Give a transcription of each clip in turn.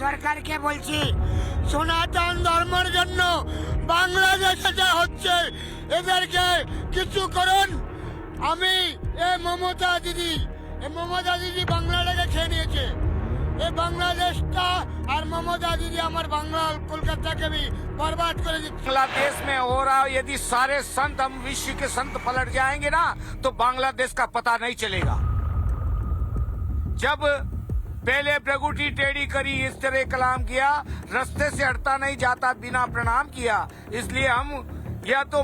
সরকারকে বলছি সনাতন ধর্মের জন্য বাংলাদেশে যা হচ্ছে এদেরকে কিছু করুন আমি এ মমতা দিদি এ মমতা দিদি বাংলাটাকে খেয়ে নিয়েছে এ বাংলাদেশটা আর মমতা দিদি আমার বাংলা কলকাতাকে भी बर्बाद করে দিচ্ছে बांग्लादेश में हो रहा यदि सारे संत हम विश्व के संत पलट जाएंगे ना तो बांग्लादेश का पता नहीं चलेगा जब पहले प्रगुटी टेढ़ी करी इस तरह कलाम किया, रस्ते से हटता नहीं, जाता बिना प्रणाम किया। इसलिए हम या तो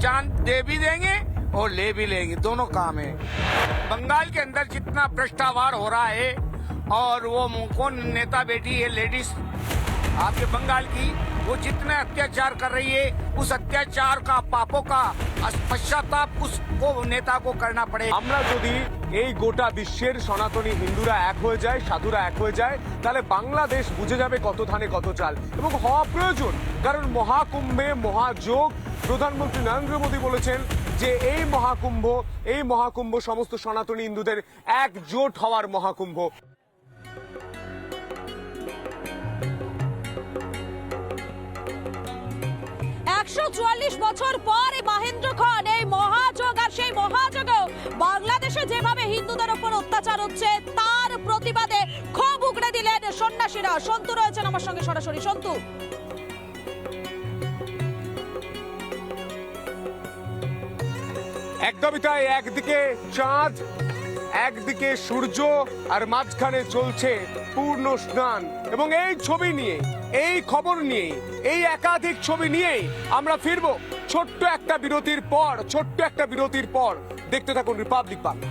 चाँद दे भी देंगे और ले भी लेंगे। दोनों काम है। बंगाल के अंदर जितना भ्रष्टावार हो रहा है और वो कौन नेता बेटी है, लेडीज़ आपके बंगाल की वो जितने अत्याचार कर रही है उस अत्याचार का पापों का पश्चाताप उसको नेता को करना पड़े আমরা যদি এই গোটা বিশ্বের সনাতনী হিন্দুরা এক হয়ে যায় সাধুরা এক হয়ে যায় তাহলে বাংলাদেশ বুঝে যাবে কত ধানে কত চাল এবং হওয়া প্রয়োজন কারণ মহাকুম্ভে মহাযোগ প্রধানমন্ত্রী নরেন্দ্র মোদী বলেছেন যে এই মহাকুম্ভ এই মহাকুম্ভ সমস্ত সনাতনী হিন্দুদের একজোট হওয়ার মহাকুম্ভ একশো চুয়াল্লিশ বছর পর মহেন্দ্র খন, এই মহাযোগ আর সেই মহাযোগেও বাংলাদেশে যেভাবে হিন্দুদের ওপর অত্যাচার হচ্ছে, তার প্রতিবাদে ক্ষোভ উগড়ে দিলেন সন্ন্যাসীরা। সন্তু রয়েছেন আমার সঙ্গে সরাসরি। সন্তু। একদমই তাই, একদিকে চাঁদ একদিকে সূর্য আর মাঝখানে চলছে পূর্ণ স্নান। এবং এই ছবি নিয়ে, এই খবর নিয়ে, এই একাধিক ছবি নিয়েই আমরা ফিরবো ছোট্ট একটা বিরতির পর, ছোট্ট একটা বিরতির পর। দেখতে থাকুন রিপাবলিক বাংলা।